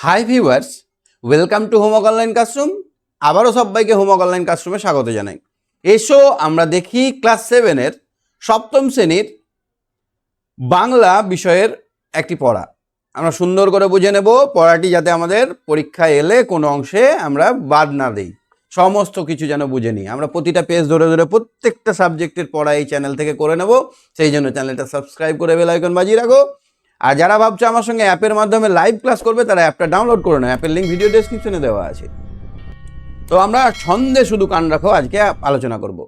High viewers welcome to হোমক online classroom আবারও সবাইকে হোমক অনলাইন ক্লাসরুমে স্বাগত জানাই। এসো, আমরা দেখি ক্লাস সেভেনের সপ্তম শ্রেণির বাংলা বিষয়ের একটি পড়া। আমরা সুন্দর করে বুঝে নেব পড়াটি যাতে আমাদের পরীক্ষায় এলে কোনো অংশে আমরা বাদ না দিই। সমস্ত কিছু যেন বুঝে নিই। আমরা প্রতিটা পেজ ধরে ধরে প্রত্যেকটা সাবজেক্টের পড়া এই চ্যানেল থেকে করে নেব। সেই জন্য চ্যানেলটা সাবস্ক্রাইব করে বেল আইকন বাজিয়ে রাখো। আর যারা ভাবছ আমার সঙ্গে অ্যাপের মাধ্যমে লাইভ ক্লাস করবে, তারা অ্যাপটা ডাউনলোড করে নেয় অ্যাপের লিঙ্ক ভিডিও ডেসক্রিপশনে দেওয়া আছে। তো আমরা ছন্দে শুধু কান রাখো, আজকে আলোচনা করব।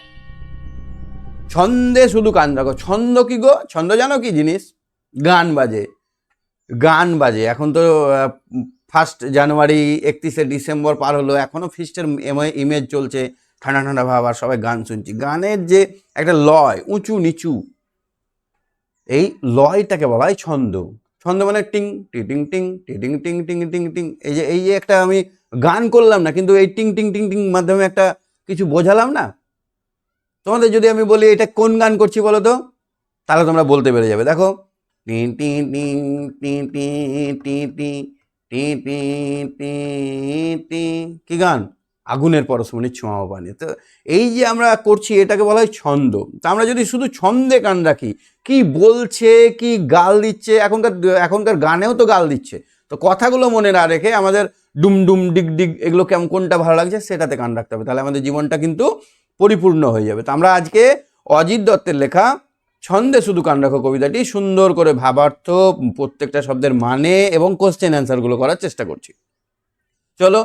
ছন্দে শুধু কান রাখো। ছন্দ কি গো? ছন্দ জানো কি জিনিস? গান বাজে। গান বাজে। এখন তো ফার্স্ট জানুয়ারি একত্রিশে ডিসেম্বর পার হলো। এখনও ফিস্টের ইমেজ চলছে। ঠান্ডা ঠান্ডা ভাব, আর সবাই গান শুনছি। গানের যে একটা লয়, উঁচু নিচু এই লয়টাকে বলা হয় ছন্দ ছন্দ মানে টিং টি টিং টিং টি টিং টিং টিং এই যে এই যে একটা আমি গান করলাম না কিন্তু এই টিং টিং টিং টিং মাধ্যমে একটা কিছু বোঝালাম না তোমাদের যদি আমি বলি এটা কোন গান করছি বলো তো তাহলে তোমরা বলতে পেরে যাবে দেখো টিং টিং টিং টিং টিং টিং টিং টিং টিং টিং টিং কি গান আগুনের পরশমণি ছোঁয়া পানি তো এই যে আমরা করছি, এটাকে বলা হয় ছন্দ। তা আমরা যদি শুধু ছন্দে গান রাখি, কি বলছে, কি গাল দিচ্ছে, এখনকার এখনকার গানেও তো গাল দিচ্ছে। তো কথাগুলো মনে না রেখে আমাদের ডুম ডুম ডিগ ডিগ এগুলো কেমন, কোনটা ভালো লাগছে সেটাতে গান রাখতে হবে। তাহলে আমাদের জীবনটা কিন্তু পরিপূর্ণ হয়ে যাবে। তো আমরা আজকে অজিত দত্তের লেখা, ছন্দে শুধু কান রাখো কবিতাটি, সুন্দর করে ভাবার্থ, প্রত্যেকটা শব্দের মানে এবং কোশ্চেন অ্যান্সারগুলো করার চেষ্টা করছি। চলো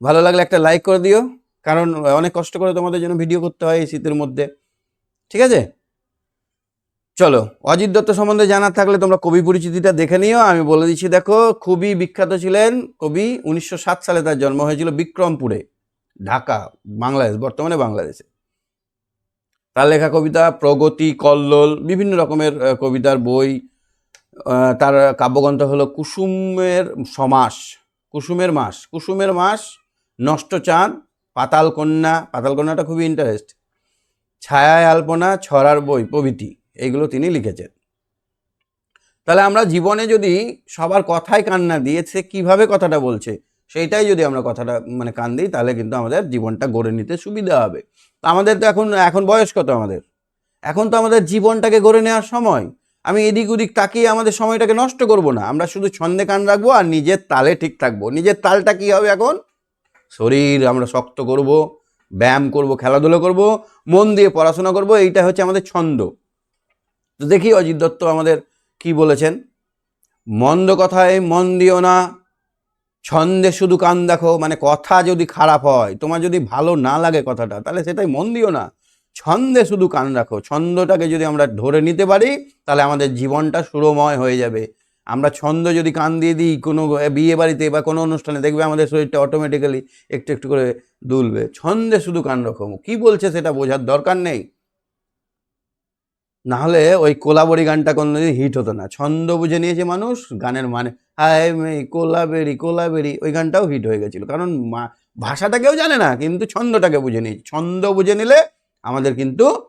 ভালো লাগলে একটা লাইক করে দিও, কারণ অনেক কষ্ট করে তোমাদের জন্য ভিডিও করতে হয় এই শীতের মধ্যে। ঠিক আছে? চলো, অজিত দত্ত সম্বন্ধে জানার থাকলে তোমরা কবি পরিচিতিটা দেখে নিও। আমি বলে দিচ্ছি, দেখো, খুবই বিখ্যাত ছিলেন কবি উনিশশো সাত সালে তার জন্ম হয়েছিল বিক্রমপুরে, ঢাকা, বাংলাদেশ, বর্তমানে বাংলাদেশে। তার লেখা কবিতা প্রগতি, কল্লোল, বিভিন্ন রকমের কবিতার বই তার কাব্যগ্রন্থ হলো কুসুমের সমাস কুসুমের মাস কুসুমের মাস নষ্ট চাঁদ পাতাল কন্যা, পাতাল কন্যাটা খুবই ইন্টারেস্ট ছায়ায় আলপনা, ছড়ার বই, প্রভৃতি এইগুলো তিনি লিখেছেন। তাহলে আমরা জীবনে যদি সবার কথায় কান না দিয়ে সে কীভাবে কথাটা বলছে, সেইটাই যদি আমরা কথাটা মানে কান দিই, তাহলে কিন্তু আমাদের জীবনটা গড়ে নিতে সুবিধা হবে। তো আমাদের তো এখন এখন বয়স কত আমাদের? এখন তো আমাদের জীবনটাকে গড়ে নেওয়ার সময়। আমি এদিক ওদিক তাকিয়ে আমাদের সময়টাকে নষ্ট করব না। আমরা শুধু ছন্দে কান রাখব আর নিজের তালে ঠিক থাকব। নিজের তালটা কী হবে এখন? শরীর আমরা শক্ত করব, ব্যায়াম করব, খেলাধুলো করব, মন দিয়ে পড়াশোনা করব, এইটা হচ্ছে আমাদের ছন্দ। তো দেখি অজিত দত্ত আমাদের কি বলেছেন? মন্দ কথায় মন দিও না, ছন্দে শুধু কান দেখো মানে কথা যদি খারাপ হয়, তোমার যদি ভালো না লাগে কথাটা, তাহলে সেটাই মন দিও না। ছন্দে শুধু কান রাখো, ছন্দটাকে যদি আমরা ধরে নিতে পারি, তাহলে আমাদের জীবনটা সুরময় হয়ে যাবে। আমরা ছন্দ যদি কান দিয়ে দিই কোনো বিয়ে বাড়িতে বা কোনো অনুষ্ঠানে, দেখবে আমাদের শরীরটা অটোমেটিক্যালি একটু একটু করে দুলবে। ছন্দে শুধু কান রকম। কি বলছে সেটা বোঝার দরকার নেই। না হলে ওই কোলাবরি গানটা কোনোদিন হিট হতো না। ছন্দ বুঝে নিয়েছে মানুষ, গানের মানে হায় মেয়ে, কোলাবেরি কোলাবেরি, ওই গানটাও হিট হয়ে গেছিল। কারণ মা- ভাষাটা কেউ জানে না, কিন্তু ছন্দটাকে বুঝে নিয়েছে। ছন্দ বুঝে নিলে আমাদের কিন্তু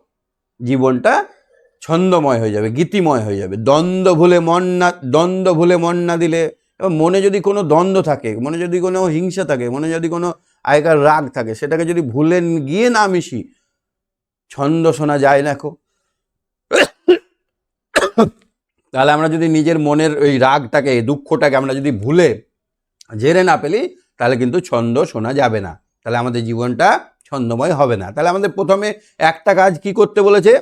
জীবনটা ছন্দময় হয়ে যাবে, গীতিময় হয়ে যাবে। দ্বন্দ্ব ভুলে মন না, দ্বন্দ্ব ভুলে মন না দিলে এবং মনে যদি কোনো দ্বন্দ্ব থাকে, মনে যদি কোনো হিংসা থাকে, মনে যদি কোনো আগেকার রাগ থাকে, সেটাকে যদি ভুলে গিয়ে না মিশি, ছন্দ শোনা যায় না কো। তাহলে আমরা যদি নিজের মনের ওই রাগটাকে, দুঃখটাকে আমরা যদি ভুলে, জেরে না পেলি তাহলে কিন্তু ছন্দ শোনা যাবে না। তাহলে আমাদের জীবনটা ছন্দময় হবে না। তাহলে আমাদের প্রথমে একটা কাজ কি করতে বলেছে?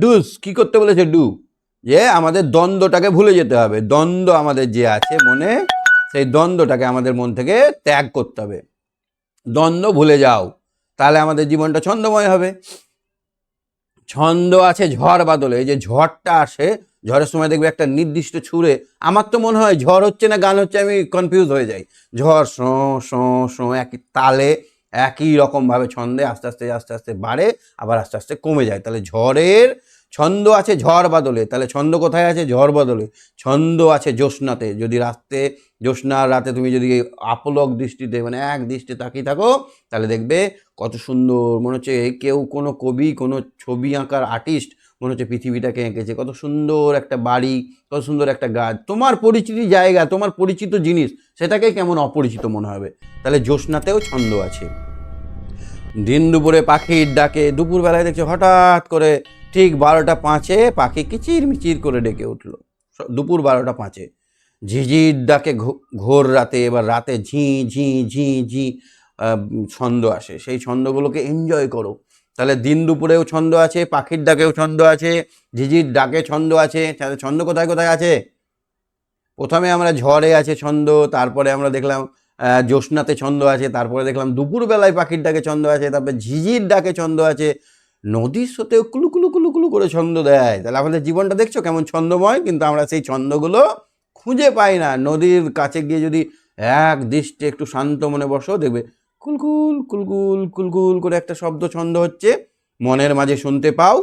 ডুস, কি করতে বলেছে ডু? যে আমাদের দ্বন্দ্বটাকে ভুলে যেতে হবে। দ্বন্দ্ব আমাদের যে আছে মনে, সেই দ্বন্দ্বটাকে আমাদের মন থেকে ত্যাগ করতে হবে। দ্বন্দ্ব ভুলে যাও, তাহলে আমাদের জীবনটা ছন্দময় হবে। ছন্দ আছে ঝড় বাদলে যে ঝড়টা আসে, ঝড়ের সময় দেখবে একটা নির্দিষ্ট ছুঁড়ে, আমার তো মনে হয় ঝড় হচ্ছে না, গান হচ্ছে, আমি কনফিউজ হয়ে যাই। ঝড়, শো শো শো, একই তালে একই রকমভাবে ছন্দে আস্তে আস্তে আস্তে আস্তে বাড়ে, আবার আস্তে আস্তে কমে যায়। তাহলে ঝড়ের ছন্দ আছে ঝড় বাদলে। তাহলে ছন্দ কোথায় আছে? ঝড় বদলে। ছন্দ আছে জ্যোৎস্নাতে। যদি রাতে জ্যোৎস্নার রাতে তুমি যদি আপলক দৃষ্টিতে মানে এক দৃষ্টি তাকিয়ে থাকো, তাহলে দেখবে কত সুন্দর মনে হচ্ছে কেউ কোনো কবি, কোনো ছবি আঁকার আর্টিস্ট মনে হচ্ছে পৃথিবীটাকে এঁকেছে। কত সুন্দর একটা বাড়ি, কত সুন্দর একটা গাছ। তোমার পরিচিতি জায়গা, তোমার পরিচিত জিনিস সেটাকে কেমন অপরিচিত মনে হবে? তাহলে জ্যোৎস্নাতেও ছন্দ আছে। দিন দুপুরে পাখির ডাকে, দুপুরবেলায় দেখছ হঠাৎ করে ঠিক বারোটা পাঁচে পাখি কিচির মিচির করে ডেকে উঠল। দুপুর বারোটা পাঁচে। ঝিঝির ডাকে ঘোর রাতে, এবার রাতে ঝি ঝি ঝি ঝি ছন্দ আসে। সেই ছন্দগুলোকে এনজয় করো। তাহলে দিন দুপুরেও ছন্দ আছে, পাখির ডাকেও ছন্দ আছে, ঝিঝির ডাকে ছন্দ আছে, তাহলে ছন্দ কোথায় কোথায় আছে? প্রথমে আমরা ঝড়ে আছে ছন্দ, তারপরে আমরা দেখলাম জ্যোৎস্নাতে ছন্দ আছে, তারপরে দেখলাম দুপুরবেলায় পাখির ডাকে ছন্দ আছে, তারপরে ঝিঝির ডাকে ছন্দ আছে। নদীর স্রোতেও কুলু কুলু কুলু কুলু করে ছন্দ দেয়। তাহলে আমাদের জীবনটা দেখছ কেমন ছন্দময়, কিন্তু আমরা সেই ছন্দগুলো খুঁজে পাই না। নদীর কাছে গিয়ে যদি এক দৃষ্টে একটু শান্ত মনে বসো, দেখবে কুলকুল কুলকুল কুলকুল করে একটা শব্দ ছন্দ হচ্ছে। মনের মাঝে শুনতে পাও,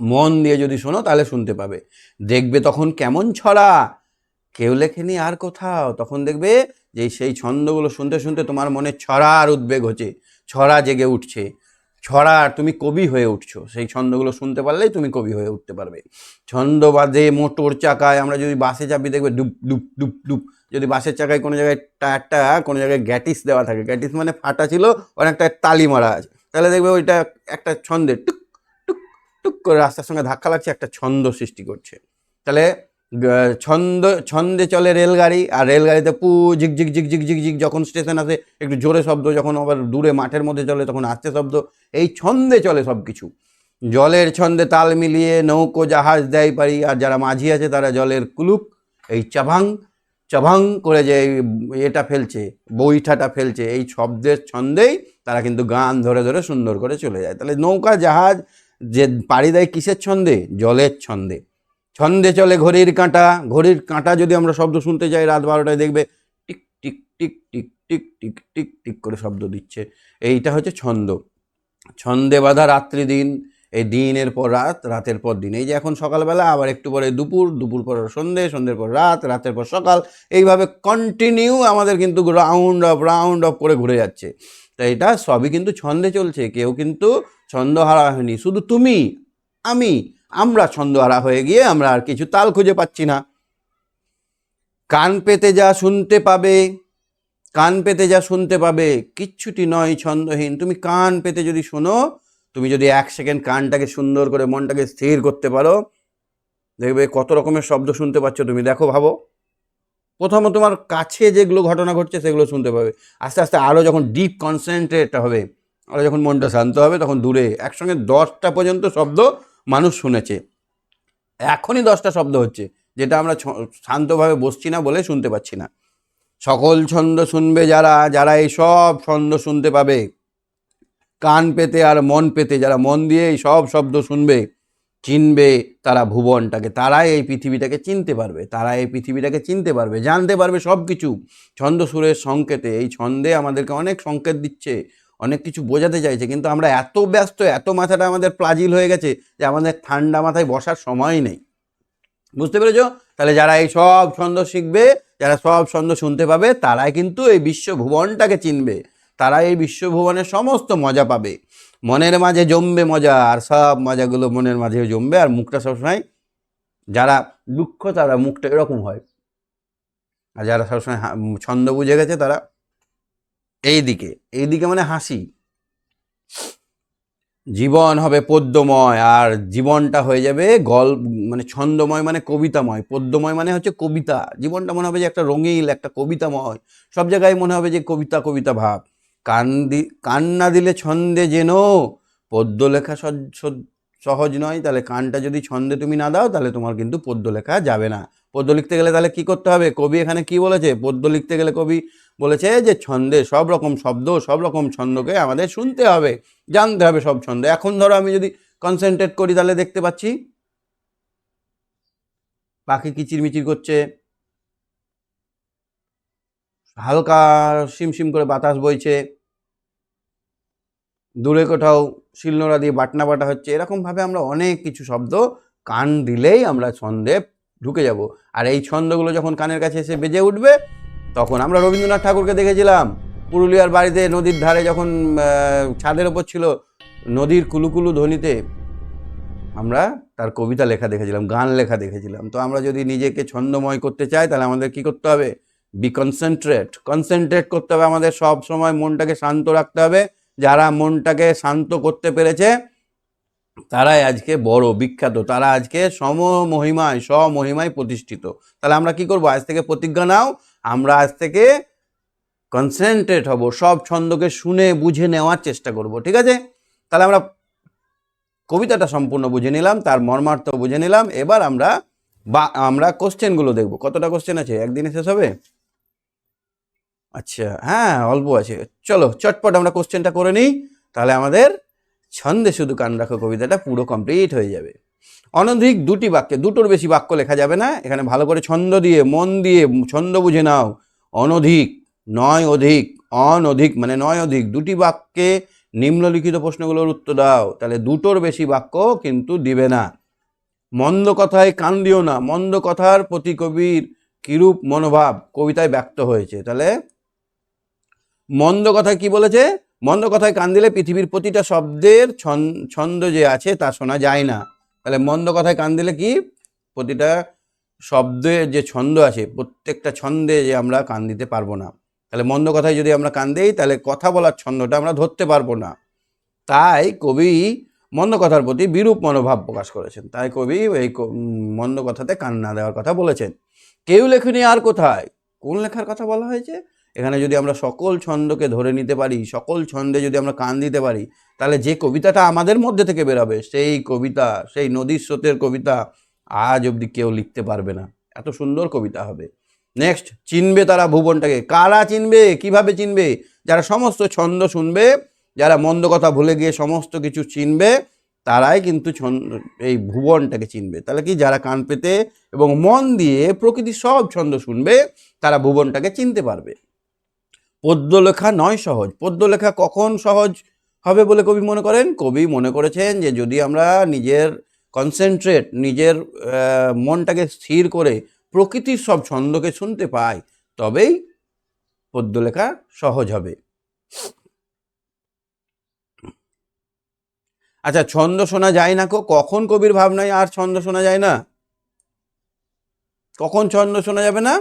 মন দিয়ে যদি শোনো তাহলে শুনতে পাবে। দেখবে তখন কেমন ছড়া। কেউ লেখেনি আর কোথাও। তখন দেখবে যে সেই ছন্দগুলো শুনতে শুনতে তোমার মনে ছড়ার উদ্বেগ হচ্ছে, ছড়া জেগে উঠছে। ছড়ার তুমি কবি হয়ে উঠছো। সেই ছন্দগুলো শুনতে পারলেই তুমি কবি হয়ে উঠতে পারবে। ছন্দ বাদে মোটর চাকায় আমরা যদি বাসে চাপি দেখবে ডুব ডুব ডুব ডুব যদি বাসের চাকায় কোনো জায়গায় টায়ারটা, কোনো জায়গায় গ্যাটিস দেওয়া থাকে, গ্যাটিস মানে ফাটা ছিল, অনেকটা তালি মারা আছে। তাহলে দেখবে ওইটা একটা ছন্দে টুক টুক টুক করে রাস্তার সঙ্গে ধাক্কা লাগছে, একটা ছন্দ সৃষ্টি করছে। তাহলে ছন্দ, ছন্দে চলে রেলগাড়ি, আর রেলগাড়িতে পু, ঝিক ঝিক ঝিক ঝিক ঝিক ঝিক, যখন স্টেশন আসে, একটু জোরে শব্দ, যখন আবার দূরে মাঠের মধ্যে চলে, তখন আস্তে শব্দ। এই ছন্দে চলে সব কিছু জলের ছন্দে তাল মিলিয়ে নৌকো, জাহাজ দেয় পারি, আর যারা মাঝি আছে, তারা জলের কুলুক এই চাভাং চাভাং করে যে এটা ফেলছে, বৈঠাটা ফেলছে, এই শব্দের ছন্দেই তারা কিন্তু গান ধরে ধরে সুন্দর করে চলে যায়। তাহলে নৌকা, জাহাজ যে পাড়ি দেয় কিসের ছন্দে? জলের ছন্দে। ছন্দে চলে ঘড়ির কাঁটা। ঘড়ির কাঁটা যদি আমরা শব্দ শুনতে যাই, রাত বারোটায় দেখবে tick tick tick tick tick tick tick tick করে শব্দ দিচ্ছে। এইটা হচ্ছে ছন্দ। ছন্দে বাঁধা রাত্রি দিন এই দিনের পর রাত, রাতের পর দিন। এই যে এখন সকালবেলা, আবার একটু পরে দুপুর দুপুর পর সন্ধে, সন্ধ্যের পর রাত, রাতের পর সকাল, এইভাবে কন্টিনিউ আমাদের কিন্তু রাউন্ড অফ রাউন্ড অফ করে ঘুরে যাচ্ছে। তো এটা সবই কিন্তু ছন্দে চলছে, কেউ কিন্তু ছন্দ হারা হয়নি। শুধু তুমি, আমি, আমরা ছন্দ হারা হয়ে গিয়ে আমরা আর কিছু তাল খুঁজে পাচ্ছি না। কান পেতে যা শুনতে পাবে, কান পেতে যা শুনতে পাবে, কিচ্ছুটি নয় ছন্দহীন। তুমি কান পেতে যদি শোনো তুমি যদি এক সেকেন্ড কানটাকে সুন্দর করে মনটাকে স্থির করতে পারো, দেখবে কত রকমের শব্দ শুনতে পাচ্ছ তুমি। দেখো, ভাবো। প্রথমত তোমার কাছে যেগুলো ঘটনা ঘটছে সেগুলো শুনতে পাবে। আস্তে আস্তে আরও যখন ডিপ কনসেন্ট্রেট হবে আরও যখন মনটা শান্ত হবে, তখন দূরে, একসঙ্গে দশটা পর্যন্ত শব্দ মানুষ শুনেছে। এখনই দশটা শব্দ হচ্ছে, যেটা আমরা শান্তভাবে বসছি না বলে শুনতে পাচ্ছি না। সকল ছন্দ শুনবে যারা যারা এই সব ছন্দ শুনতে পাবে। কান পেতে আর মন পেতে, যারা মন দিয়ে এই সব শব্দ শুনবে, চিনবে তারা ভুবনটাকে। তারাই এই পৃথিবীটাকে চিনতে পারবে তারা এই পৃথিবীটাকে চিনতে পারবে, জানতে পারবে সব কিছু ছন্দ সুরের সংকেতে, এই ছন্দে আমাদেরকে অনেক সংকেত দিচ্ছে, অনেক কিছু বোঝাতে চাইছে, কিন্তু আমরা এত ব্যস্ত, এত মাথাটা আমাদের প্লাজিল হয়ে গেছে যে আমাদের ঠান্ডা মাথায় বসার সময় নেই। বুঝতে পেরেছ? তাহলে যারা এই সব ছন্দ শিখবে, যারা সব ছন্দ শুনতে পাবে, তারাই কিন্তু এই বিশ্ব ভুবনটাকে চিনবে। তারা এই বিশ্বভুবনের সমস্ত মজা পাবে। মনের মাঝে জমবে মজা, আর সব মজাগুলো মনের মাঝে জমবে, আর মুখটা সবসময় যারা দুঃখ, তারা মুখটা এরকম হয়। আর যারা সবসময় ছন্দ বুঝে গেছে, তারা এই দিকে। এই দিকে মানে হাসি। জীবন হবে পদ্যময় আর জীবনটা হয়ে যাবে গল্প মানে ছন্দময় মানে কবিতাময়। পদ্যময় মানে হচ্ছে কবিতা। জীবনটা মনে হবে যে একটা রঙিল, একটা কবিতাময়। সব জায়গায় মনে হবে যে কবিতা কবিতা ভাব। কান দি কান না দিলে ছন্দে যেন পদ্য লেখা সহজ নয়, তাহলে কানটা যদি ছন্দে তুমি না দাও, তাহলে তোমার কিন্তু পদ্য লেখা যাবে না। পদ্য লিখতে গেলে তাহলে কি করতে হবে? কবি এখানে কি বলেছে? পদ্য লিখতে গেলে কবি বলেছে যে, ছন্দে সব রকম শব্দ, সব রকম ছন্দকে আমাদের শুনতে হবে, জানতে হবে সব ছন্দ। এখন ধরো আমি যদি কনসেন্ট্রেট করি, তাহলে দেখতে পাচ্ছি? পাখি কিচিরমিচির করছে। হালকা শিমশিম করে বাতাস বইছে। দূরে কোথাও শিলনোড়া দিয়ে বাটনা বাটা হচ্ছে, এরকমভাবে আমরা অনেক কিছু শব্দ কান দিলেই আমরা ছন্দে ঢুকে যাব। আর এই ছন্দগুলো যখন কানের কাছে এসে বেজে উঠবে, তখন আমরা রবীন্দ্রনাথ ঠাকুরকে দেখেছিলাম। পুরুলিয়ার বাড়িতে নদীর ধারে যখন ছাদের ওপর ছিল নদীর কুলুকুলু ধ্বনিতে, আমরা তার কবিতা লেখা দেখেছিলাম, গান লেখা দেখেছিলাম। তো আমরা যদি নিজেকে ছন্দময় করতে চাই, তাহলে আমাদের কি করতে হবে? বি কনসেন্ট্রেট কনসেন্ট্রেট করতে হবে আমাদের সব সময় মনটাকে শান্ত রাখতে হবে। যারা মনটাকে শান্ত করতে পেরেছে, তারাই আজকে বড়, বিখ্যাত, তারা আজকে সম মহিমায় স্বমহিমায় প্রতিষ্ঠিত। তাহলে আমরা কি করব? আজ থেকে প্রতিজ্ঞা নাও, আমরা আজ থেকে কনসেন্ট্রেট হব, সব ছন্দকে শুনে, বুঝে নেওয়ার চেষ্টা করব, ঠিক আছে? তাহলে আমরা কবিতাটা সম্পূর্ণ বুঝে নিলাম, তার মর্মার্থ বুঝে নিলাম, এবার আমরা বা, আমরা কোশ্চেনগুলো দেখব। কতটা কোশ্চেন আছে? একদিনে শেষ হবে? আচ্ছা হ্যাঁ অল্প আছে। চলো, চটপট আমরা কোশ্চেনটা করে নিই। তাহলে আমাদের ছন্দে শুধু কান রাখো কবিতাটা, পুরো কমপ্লিট হয়ে যাবে। অনধিক দুটি বাক্যে, দুটোর বেশি বাক্য লেখা যাবে না। এখানে ভালো করে ছন্দ দিয়ে, মন দিয়ে ছন্দ বুঝে নাও। অনধিক, নয় অধিক, অনধিক মানে নয় অধিক, দুটি বাক্যে নিম্নলিখিত প্রশ্নগুলোর উত্তর দাও। তাহলে দুটোর বেশি বাক্য কিন্তু দিবে না। মন্দ কথায় কান দিও না। মন্দ কথার প্রতি কবির কিরূপ মনোভাব? কবিতায় ব্যক্ত হয়েছে। তাহলে মন্দ কথায় কি বলেছে? মন্দ কথায় কান দিলে পৃথিবীর প্রতিটা শব্দের ছন- ছন্দ যে আছে তা শোনা যায় না। তাহলে মন্দ কথায় কান দিলে কি? প্রতিটা শব্দে যে ছন্দ আছে, প্রত্যেকটা ছন্দে যে আমরা কান দিতে পারব না। তাহলে মন্দ কথায় যদি আমরা কান দিই, তাহলে কথা বলার ছন্দটা আমরা ধরতে পারব না। তাই কবি মন্দ কথার প্রতি বিরূপ মনোভাব প্রকাশ করেছেন। তাই কবি এই মন্দ কথাতে কান না দেওয়ার কথা বলেছেন। কেউ লেখনি আর কোথায়? কোন লেখার কথা বলা হয়েছে? এখানে যদি আমরা সকল ছন্দকে ধরে নিতে পারি, সকল ছন্দে যদি আমরা কান দিতে পারি, তাহলে যে কবিতাটা আমাদের মধ্যে থেকে বেরোবে, সেই কবিতা, সেই নদীর স্রোতের কবিতা আজ অবধি কেউ লিখতে পারবে না। এত সুন্দর কবিতা হবে। নেক্সট চিনবে তারা ভুবনটাকে। কারা চিনবে? কীভাবে চিনবে? যারা সমস্ত ছন্দ শুনবে, যারা মন্দ কথা ভুলে গিয়ে সমস্ত কিছু চিনবে, তারাই কিন্তু ছন্দ, এই ভুবনটাকে চিনবে। তাহলে কি? যারা কান পেতে এবং মন দিয়ে প্রকৃতির সব ছন্দ শুনবে, তারা ভুবনটাকে চিনতে পারবে। পদ্য লেখা নয় সহজ। পদ্য লেখা কখন সহজ হবে বলে কবি মনে করেন? কবি মনে করেছেন যে, যদি আমরা নিজের কনসেন্ট্রেট নিজের মনটাকে স্থির করে প্রকৃতির সব ছন্দকে শুনতে পাই, তবেই পদ্য লেখা সহজ হবে। আচ্ছা ছন্দ শোনা যায় না কখন কবির ভাবনায় আর ছন্দ শোনা যায় না? কখন ছন্দ শোনা যাবে না?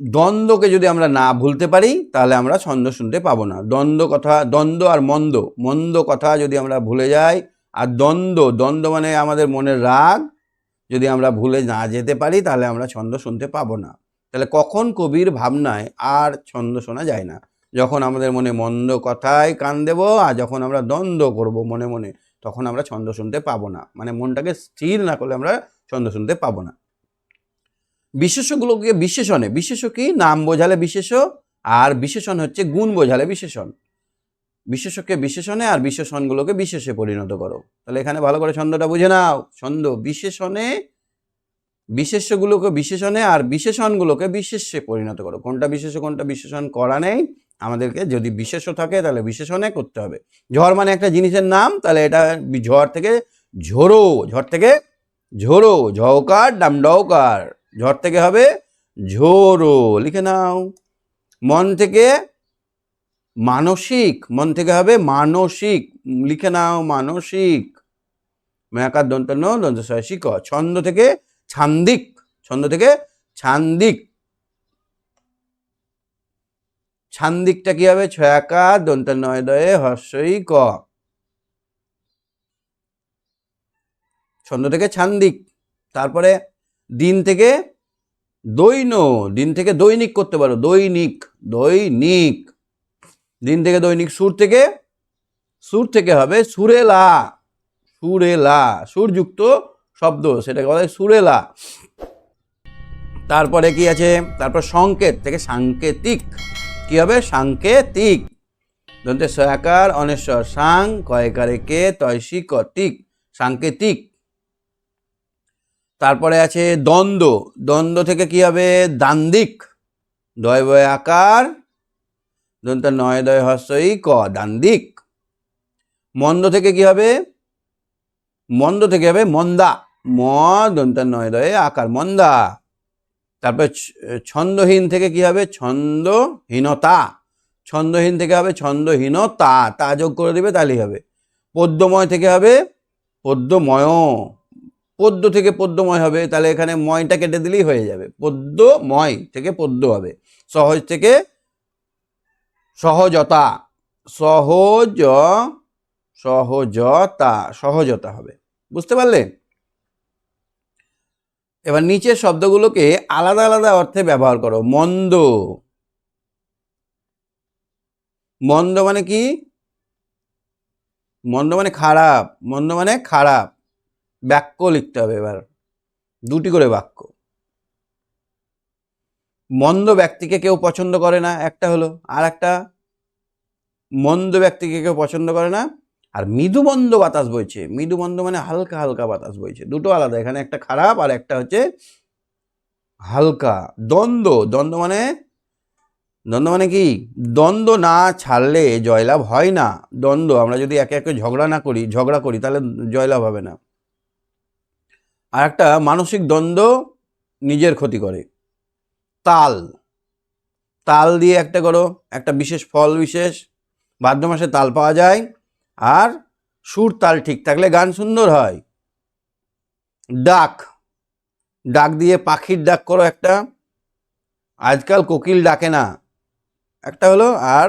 দ্বন্দ্বকে যদি আমরা না ভুলতে পারি, তাহলে আমরা ছন্দ শুনতে পাবো না। দ্বন্দ্ব কথা, দ্বন্দ্ব আর মন্দ। মন্দ কথা যদি আমরা ভুলে যাই, আর দ্বন্দ্ব দ্বন্দ্ব মানে আমাদের মনের রাগ, যদি আমরা ভুলে না যেতে পারি, তাহলে আমরা ছন্দ শুনতে পাবো না। তাহলে কখন কবির ভাবনায় আর ছন্দ শোনা যায় না? যখন আমাদের মনে মন্দ কথায় কান দেবো, আর যখন আমরা দ্বন্দ্ব করব মনে মনে, তখন আমরা ছন্দ শুনতে পাবো না। মানে মনটাকে স্থির না করলে আমরা ছন্দ শুনতে পাবো না। বিশেষগুলোকে বিশেষণে বিশেষ কি নাম বোঝালে বিশেষ আর বিশেষণ হচ্ছে গুণ বোঝালে বিশেষণ। বিশেষকে বিশেষণে আর বিশেষণগুলোকে বিশেষে পরিণত করো। তাহলে এখানে ভালো করে ছন্দটা বুঝে নাও। ছন্দ বিশেষণে বিশেষ্যগুলোকে বিশেষণে আর বিশেষণগুলোকে বিশেষে পরিণত করো। কোনটা বিশেষ, কোনটা বিশেষণ করা নেই, আমাদেরকে যদি বিশেষ থাকে তাহলে বিশেষণে করতে হবে। ঝড় মানে একটা জিনিসের নাম, তাহলে এটা ঝড় থেকে ঝোড়ো, ঝড় থেকে ঝোড়ো ঝৌকার ডামডৌকার ঝড় থেকে হবে ঝোরো লিখে নাও। মন থেকে মানসিক, মন থেকে হবে মানসিক, লিখে নাও মানসিক। মেয়াকার দন্ত ন দন্ত শিক, ছন্দ থেকে ছান্দিক, ছন্দ থেকে ছান্দিক। ছান্দিকটা কি হবে? ছয়াকার দন্ত নয় দয়ে হর্ষই ক। ছন্দ থেকে ছান্দিক, তারপরে দিন থেকে দৈন, দিন থেকে দৈনিক করতে পারো, দৈনিক দৈনিক। দিন থেকে দৈনিক সুর থেকে সুর থেকে হবে সুরেলা সুরেলা, সুরযুক্ত শব্দ, সেটাকে বলা হয় সুরেলা। তারপরে কি আছে? তারপর সংকেত থেকে সাংকেতিক। কি হবে? সাংকেতিক। দন্তে সয়াকার অনেশ্বর সাং, কয়কারে কে তয়সি কতিক সাংকেতিক। তারপরে আছে দ্বন্দ্ব। দ্বন্দ্ব থেকে কি হবে? দান্দিক দয় বয় আকার। দন্ত নয় দয় হস্যই ক দান্দিক মন্দ থেকে কি হবে? মন্দ থেকে হবে মন্দা। ম দন্ত নয় দয়ে আকার, মন্দা। তারপরে ছন্দহীন থেকে কি হবে? ছন্দহীনতা। ছন্দহীন থেকে হবে ছন্দহীনতা। তা যোগ করে দিবে তাহলেই হবে। পদ্যময় থেকে হবে পদ্যময় পদ্য থেকে পদ্যময় হবে, তাহলে এখানে ময়টা কেটে দিলেই হয়ে যাবে। পদ্যময় থেকে পদ্য হবে। সহজ থেকে সহজতা, সহজ, সহজতা সহজতা হবে। বুঝতে পারলে? এবার নিচের শব্দগুলোকে আলাদা আলাদা অর্থে ব্যবহার করো। মন্দ। মন্দ মানে কি? মন্দ মানে খারাপ। মন্দ মানে খারাপ। বাক্য লিখতে হবে এবার। দুটি করে বাক্য। মন্দ ব্যক্তিকে কেউ পছন্দ করে না, একটা হলো, আর একটা মন্দ ব্যক্তিকে কেউ পছন্দ করে না, আর মৃদুমন্দ বাতাস বইছে। মৃদুমন্দ মানে হালকা হালকা বাতাস বইছে। দুটো আলাদা, এখানে একটা খারাপ আর একটা হচ্ছে হালকা। দ্বন্দ্ব দ্বন্দ্ব মানে দ্বন্দ্ব মানে কি? দ্বন্দ্ব না ছাড়লে জয়লাভ হয় না। দ্বন্দ্ব, আমরা যদি একে একে ঝগড়া না করি, ঝগড়া করি, তাহলে জয়লাভ হবে না। আর একটা মানসিক দ্বন্দ্ব নিজের ক্ষতি করে। তাল। তাল দিয়ে একটা করো, একটা বিশেষ ফল বিশেষ, ভাদ্র মাসে তাল পাওয়া যায় আর সুর তাল ঠিক থাকলে গান সুন্দর হয়। ডাক। ডাক দিয়ে পাখির ডাক করো একটা। আজকাল কোকিল ডাকে না। একটা হলো আর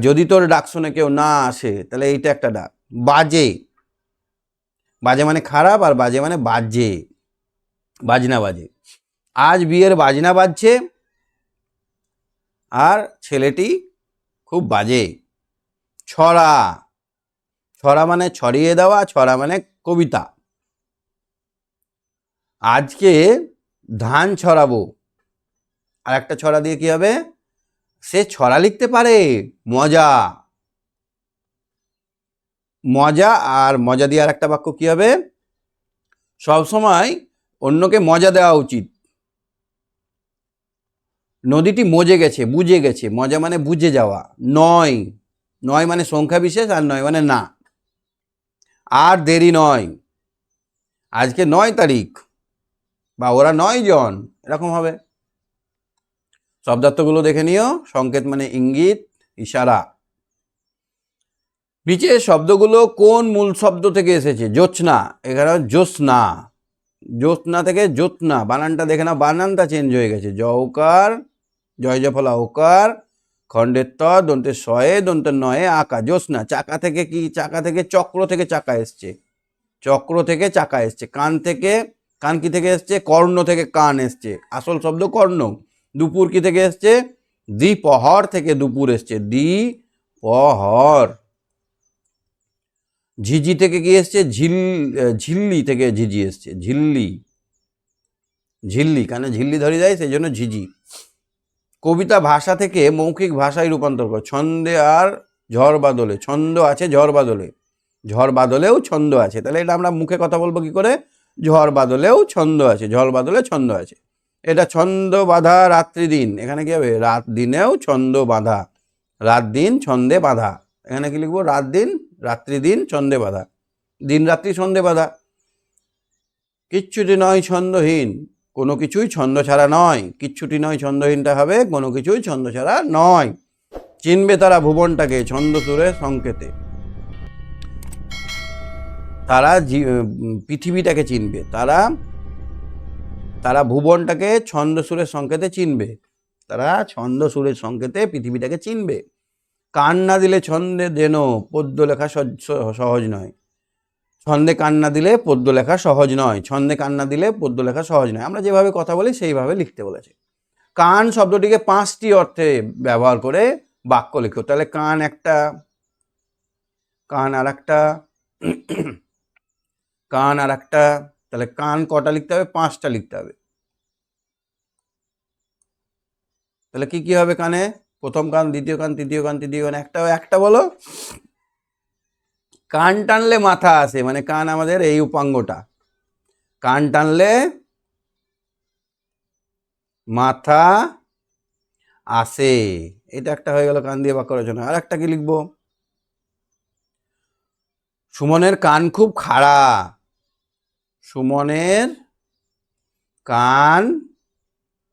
যদি তোর ডাক শুনে কেউ না আসে, তাহলে এইটা একটা ডাক। বাজে। বাজে মানে খারাপ আর বাজে মানে বাজে। বাজনা বাজে। আজ বিয়ের বাজনা বাজছে আর ছেলেটি খুব বাজে। ছড়া। ছড়া মানে ছড়িয়ে দেওয়া, ছড়া মানে কবিতা। আজকে ধান ছড়াবো। আর একটা ছড়া দিয়ে কি হবে? সে ছড়া লিখতে পারে। মজা। মজা আর মজা দিয়ে আর একটা বাক্য কি হবে? সবসময় অন্যকে মজা দেওয়া উচিত। নদীটি মজে গেছে বুঝে গেছে। মজা মানে বুঝে যাওয়া। নয়। নয় মানে সংখ্যা বিশেষ আর নয় মানে না। আর দেরি নয়। আজকে নয় তারিখ। বা ওরা নয় জন। এরকম হবে। শব্দার্থগুলো দেখে নিও। সংকেত মানে ইঙ্গিত, ইশারা। নিচে শব্দগুলো কোন মূল শব্দ থেকে এসেছে? জ্যোৎস্না। এখানে জ্যোৎস্না। জ্যোৎস্না থেকে জ্যোৎস্না। বানানটা দেখে না বানানটা চেঞ্জ হয়ে গেছে। জৌকার জয় জফলা ওকার খণ্ডের ত, দন্তের শয়ে দন্তের নয়ে, আঁকা। জ্যোৎস্না। চাকা থেকে কি? চাকা থেকে চক্র থেকে চাকা এসছে। চক্র থেকে চাকা এসছে। কান থেকে, কান কি থেকে এসছে? কর্ণ থেকে কান এসছে। আসল শব্দ কর্ণ। দুপুর কি থেকে এসছে? দ্বিপহর থেকে দুপুর এসছে। দ্বিপহর। ঝিঝি থেকে কি এসছে? ঝিল ঝিল্লি থেকে ঝিঝি এসছে। ঝিল্লি। ঝিল্লি, কানে ঝিল্লি ধরে যায়, সেই জন্য ঝিঝি। কবিতা ভাষা থেকে মৌখিক ভাষায় রূপান্তর কর। ছন্দে আর ঝড় বাদলে। ছন্দ আছে, ঝড় বাদলে। ঝড় বাদলেও ছন্দ আছে। তাহলে এটা আমরা মুখে কথা বলব কি করে? ঝড় বাদলেও ছন্দ আছে, ঝড় বাদলে ছন্দ আছে। এটা ছন্দ বাঁধা রাত্রি দিন। এখানে কি হবে? রাত দিনেও ছন্দ বাঁধা। রাত দিন ছন্দে বাঁধা। এখানে কি লিখব? রাত দিন রাত্রি দিন ছন্দে বাঁধা। দিন রাত্রি ছন্দে বাঁধা। কিচ্ছুটি নয় ছন্দহীন, কোনো কিছুই ছন্দ ছাড়া নয়। কিচ্ছুটি নয় ছন্দহীনটা হবে, কোনো কিছুই ছন্দ ছাড়া নয়। চিনবে তারা ভুবনটাকে, ছন্দ সুরে, সংকেতে। তারা পৃথিবীটাকে চিনবে। তারা তারা ভুবনটাকে ছন্দ সুরের সংকেতে চিনবে। তারা ছন্দ সুরের সংকেতে পৃথিবীটাকে চিনবে। কান না দিলে ছন্দে যেন পদ্য লেখা সহজ- নয়। ছন্দে কান না দিলে পদ্য লেখা সহজ নয়। ছন্দে কান না দিলে পদ্য লেখা সহজ নয়। আমরা যেভাবে কথা বলি, সেইভাবে লিখতে বলেছে। কান শব্দটিকে পাঁচটি অর্থে ব্যবহার করে বাক্য লিখো। তাহলে কান একটা, কান আর একটা কান আর একটা তাহলে কান কটা লিখতে হবে? পাঁচটা লিখতে হবে। তাহলে কি কি হবে কানে? প্রথম কান, দ্বিতীয় কান, তৃতীয় কান তৃতীয় কান, একটা একটা বলো। কান টানলে মাথা আসে মানে কান আমাদের এই উপাঙ্গটা। কান টানলে মাথা আসে। এটা একটা হয়ে গেল কান দিয়ে বাক্য রচনা। আর একটা কি লিখব? সুমনের কান খুব খাড়া। সুমনের কান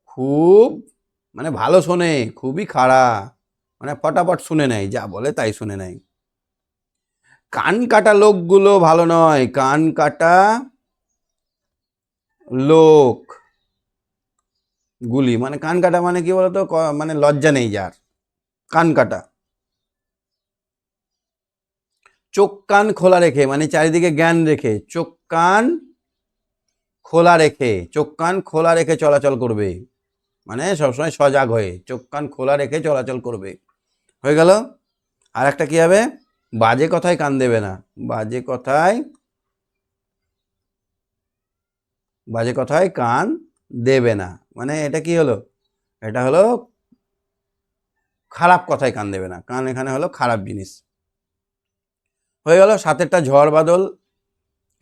খুব মানে ভালো শোনে, খুবই খাড়া মানে ফটাফট শুনে নেয়, যা বলে তাই শুনে নেয়। কান কাটা লোকগুলো ভালো নয়, কান কাটা লোক গুলি। মানে কান কাটা মানে কি বলতো? মানে লজ্জা নেই যার। কান কাটা। চোখ কান খোলা রেখে মানে চারিদিকে জ্ঞান রেখে, চোখ কান খোলা রেখে, চোখ কান খোলা রেখে চলাচল করবে। মানে সবসময় সজাগ হয়ে, চোখ কান খোলা রেখে চলাচল করবে। হয়ে গেল? আর একটা কি হবে? বাজে কথায় কান দেবে না। বাজে কথায় বাজে কথায় কান দেবে না। মানে এটা কি হলো? এটা হলো খারাপ কথায় কান দেবে না। কান এখানে হলো খারাপ জিনিস। হয়ে গেল? সাতেরটা ঝড় বাদল।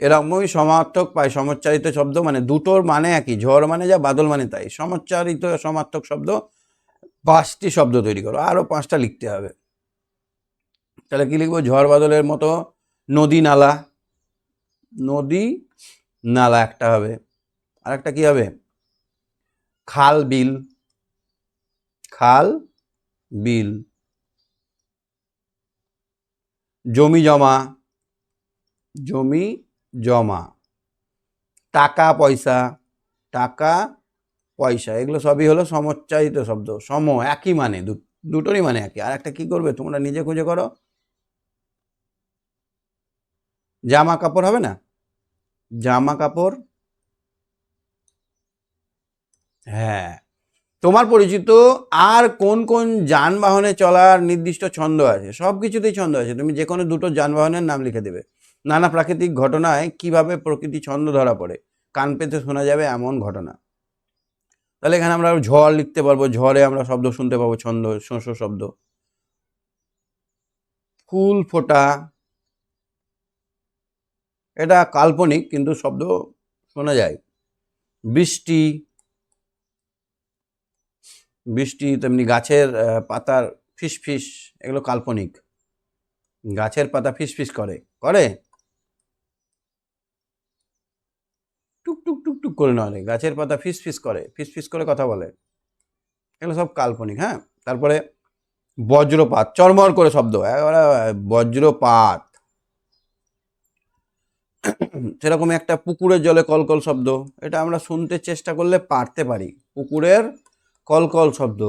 এরকমই সমার্থক পায়, সমচ্চারিত শব্দ মানে দুটোর মানে একই, ঝড় মানে যা, বাদল মানে তাই। সমচ্চারিত সমার্থক শব্দ, পাঁচটি শব্দ তৈরি করো, আরও পাঁচটা লিখতে হবে। তাহলে কি লিখব? ঝড় বাদলের মতো নদী নালা নদী নালা একটা হবে। আর একটা কি হবে? খাল বিল খাল বিল। জমি জমা, জমি জমা। টাকা, পয়সা টাকা, পয়সা, এগুলো সবই হলো সমচ্চারিত শব্দ। সম, একই মানে দুটোরই মানে একই। আর একটা কি করবে? তোমরা নিজে খুঁজে করো। জামা কাপড় হবে না? জামা কাপড়? হ্যাঁ। তোমার পরিচিত আর কোন কোন যানবাহনে চলার নির্দিষ্ট ছন্দ আছে? সব কিছুতেই ছন্দ আছে। তুমি যে কোনো দুটো যানবাহনের নাম লিখে দেবে। নানা প্রাকৃতিক ঘটনায় কীভাবে প্রকৃতি ছন্দ ধরা পড়ে, কান পেতে শোনা যাবে এমন ঘটনা। তাহলে এখানে আমরা ঝড় লিখতে পারব, ঝড়ে আমরা শব্দ শুনতে পাবো, ছন্দ শস্য শব্দ। ফুল ফোটা, এটা কাল্পনিক কিন্তু শব্দ শোনা যায়। বৃষ্টি বৃষ্টি তেমনি গাছের পাতার পাতার ফিসফিস, এগুলো কাল্পনিক। গাছের পাতা ফিসফিস করে করে টুক টুক টুক টুক করে নয় গাছের পাতা ফিসফিস করে ফিসফিস করে কথা বলে। এগুলো সব কাল্পনিক হ্যাঁ? তারপরে বজ্রপাত চরমর করে শব্দ বজ্রপাত। সেরকম একটা পুকুরের জলে কলকল শব্দ, এটা আমরা শুনতে চেষ্টা করলে পারতে পারি, পুকুরের কলকল শব্দ।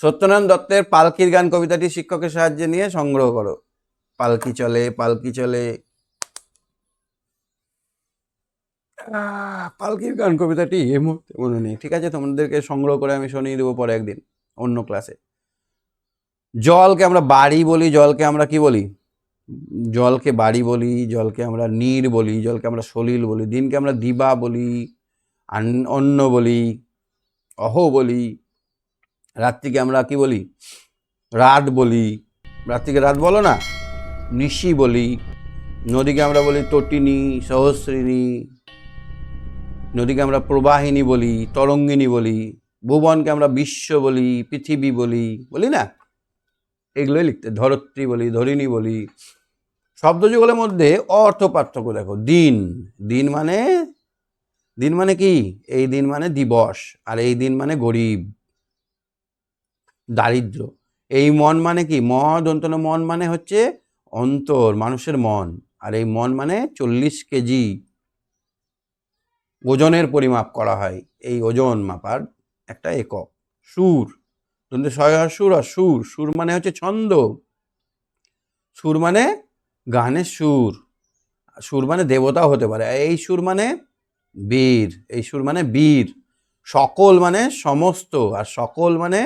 সত্যনারায়ণ দত্তের পালকির গান কবিতাটি শিক্ষকের সাহায্যে নিয়ে সংগ্রহ করো। পালকি চলে পালকি চলে। পালকির গান কবিতাটি এই মুহূর্তে মনে নেই। ঠিক আছে, তোমাদেরকে সংগ্রহ করে আমি শুনিয়ে দেবো পরে একদিন অন্য ক্লাসে জলকে আমরা বাড়ি বলি, জলকে আমরা কি বলি? জলকে বাড়ি বলি, জলকে আমরা নীর বলি, জলকে আমরা সলিল বলি, দিনকে আমরা দিবা বলি অন্ন বলি, অহ বলি, রাত্রিকে আমরা কি বলি? রাত বলি। রাত্রিকে রাত বলো না, নিশি বলি। নদীকে আমরা বলি তটিনী, সহস্রিনী নদীকে আমরা প্রবাহিনী বলি, তরঙ্গিনী বলি, ভুবনকে আমরা বিশ্ব বলি, পৃথিবী বলি বলি না? এগুলোই লিখতে, ধরত্রী বলি, ধরিণী বলি। শব্দযুগলের মধ্যে অর্থ পার্থক্য দেখো, দিন। দিন মানে দিন মানে কি? এই দিন মানে দিবস, আর এই দিন মানে গরিব। দারিদ্র। এই মন মানে কি? মদ দন্তন মন মানে হচ্ছে অন্তর, মানুষের মন। আর এই মন মানে চল্লিশ কেজি। ওজনের পরিমাপ করা হয়। এই ওজন মাপার একটা একক। সুর। দন্তে আর সুর আর সুর। সুর মানে হচ্ছে ছন্দ। সুর মানে গানের সুর। সুর মানে দেবতাও হতে পারে। এই সুর মানে বীর। এই সুর মানে বীর। সকল মানে সমস্ত। আর সকল মানে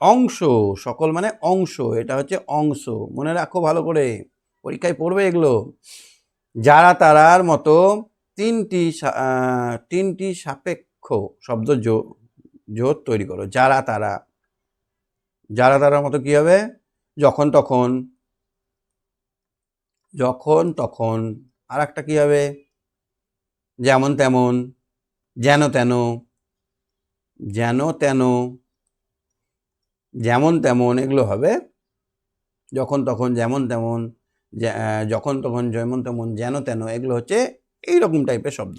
অংশ। সকল মানে অংশ। এটা হচ্ছে অংশ। মনে রাখো ভালো করে। পরীক্ষায় পড়বে এগুলো। যারা তারার মতো তিনটি তিনটি সাপেক্ষ শব্দ জোট তৈরি করো যারা তারা, যারা তারার মতো কি হবে? যখন তখন যখন তখন আর একটা কি হবে? যেমন তেমন, যেন তেন যেন তেন, যেমন তেমন এগুলো হবে। যখন তখন যেমন তেমন যখন তখন যেমন তেমন, যেন তেন, এগুলো হচ্ছে এইরকম টাইপের শব্দ।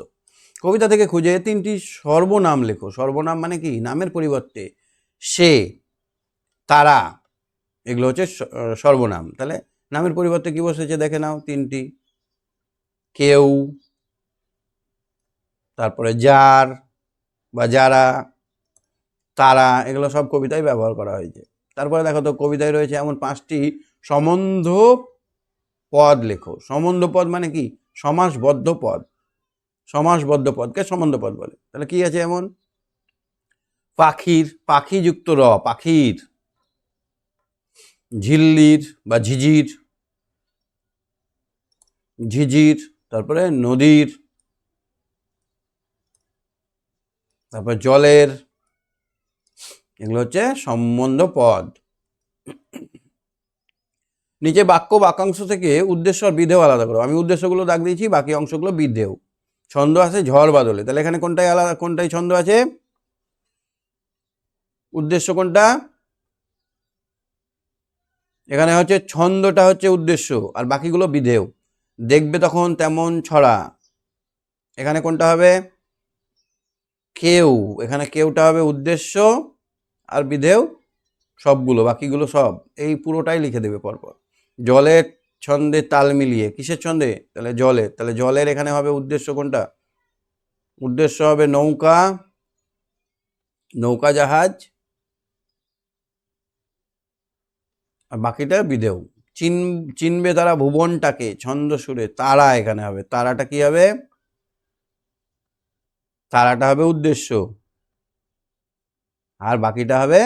কবিতা থেকে খুঁজে তিনটি সর্বনাম লেখো। সর্বনাম মানে কি? নামের পরিবর্তে সে, তারা, এগুলো হচ্ছে সর্বনাম। তাহলে নামের পরিবর্তে কি বসেছে দেখে নাও তিনটি। কেউ, তারপরে যার বা যারা, তারা, এগুলো সব কবিতায় ব্যবহার করা হয়েছে। তারপরে দেখো তো কবিতায় রয়েছে এমন পাঁচটি সম্বন্ধ পদ লেখো। সম্বন্ধ পদ মানে কি? সমাসবদ্ধ পদ সমাসবদ্ধ পদকে সম্বন্ধ পদ বলে। তাহলে কি আছে এমন? পাখির, পাখিযুক্ত র, পাখির। ঝিল্লির বা ঝিঝির। ঝিঝির, তারপরে নদীর। তারপর জলের। এগুলো হচ্ছে সম্বন্ধ পদ নিচে বাক্য বাক্যাংশ থেকে উদ্দেশ্য আর বিধেয় আলাদা করো। আমি উদ্দেশ্যগুলো দাগ দিয়েছি, বাকি অংশগুলো বিধেয়। ছন্দ আছে ঝড় বাদলে। তাহলে এখানে কোনটাই আলাদা, কোনটাই ছন্দ আছে? উদ্দেশ্য কোনটা? এখানে হচ্ছে ছন্দটা হচ্ছে উদ্দেশ্য আর বাকিগুলো বিধেয়। দেখবে তখন তেমন ছড়া। এখানে কোনটা হবে? কেউ। এখানে কেউটা হবে উদ্দেশ্য আর বিধেয় সবগুলো, বাকিগুলো সব। এই পুরোটাই লিখে দেবে পরপর। জলের ছন্দে তাল মিলিয়ে, কিসের ছন্দে? তাহলে জলের তাহলে জলের এখানে হবে উদ্দেশ্য কোনটা? উদ্দেশ্য হবে নৌকা নৌকা জাহাজ, আর বাকিটা বিধেয় চিন, চিনবে তারা ভুবনটাকে, ছন্দ সুরে। তারা এখানে হবে। তারাটা কি হবে? তারাটা হবে উদ্দেশ্য। আর বাকিটা হবে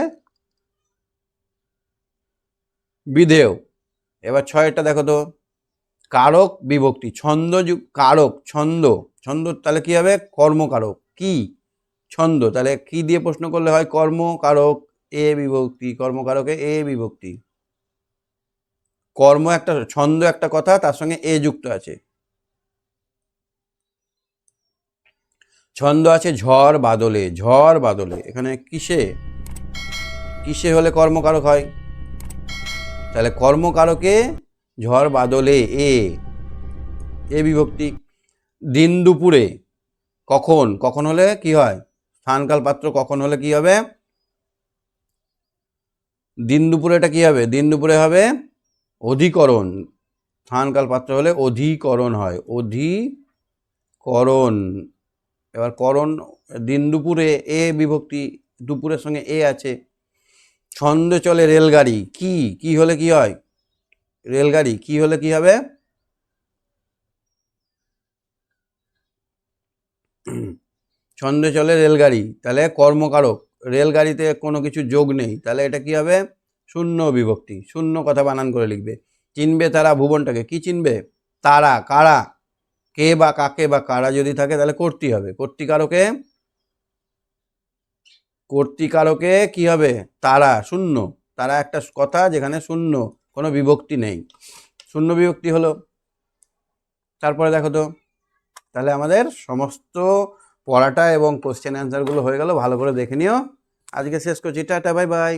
বিধেয় এবার ছয়টা দেখো তো। কারক বিভক্তি, ছন্দ কারক, ছন্দ। ছন্দ তাহলে কি হবে? কর্মকারক। কি? ছন্দ। তাহলে কি দিয়ে প্রশ্ন করলে হয়? কর্মকারক এ বিভক্তি, কর্মকারকে এ বিভক্তি। কর্ম একটা, ছন্দ একটা কথা, তার সঙ্গে এ যুক্ত আছে। ছন্দ আছে ঝড় বাদলে ঝড় বাদলে। এখানে কিসে? কিসে হলে কর্মকারক হয়? তাহলে কর্মকারকে ঝড় বাদলে এ এ বিভক্তি। দিন দুপুরে কখন? কখন হলে কি হয়? স্থানকাল পাত্র কখন হলে কি হবে? দিন দুপুরে এটা কি হবে? দিন দুপুরে হবে অধিকরণ। স্থানকাল পাত্র হলে অধিকরণ হয়। অধিকরণ। এবার করণ, দিন দুপুরে এ বিভক্তি, দুপুরের সঙ্গে এ আছে। ছন্দে চলে রেলগাড়ি। কি? কি হলে কি হয়? রেলগাড়ি। কি হলে কি হবে? ছন্দে চলে রেলগাড়ি। তাহলে কর্মকারক। রেলগাড়িতে কোনো কিছু যোগ নেই। তাহলে এটা কি হবে? শূন্য বিভক্তি। শূন্য কথা বানান করে লিখবে। চিনবে তারা ভুবনটাকে। কি চিনবে? তারা। কারা? কে বা কাকে বা কারা যদি থাকে, তাহলে কর্তৃ হবে। কর্তৃকারকে কর্তৃকারকে কি হবে? তারা, শূন্য। তারা একটা কথা যেখানে শূন্য, কোনো বিভক্তি নেই। শূন্য বিভক্তি হলো? তারপরে দেখো তো, তাহলে আমাদের সমস্ত পড়াটা এবং কোশ্চেন অ্যান্সারগুলো হয়ে গেল, ভালো করে দেখে নিও। আজকে শেষ করছি, টাটা বাই বাই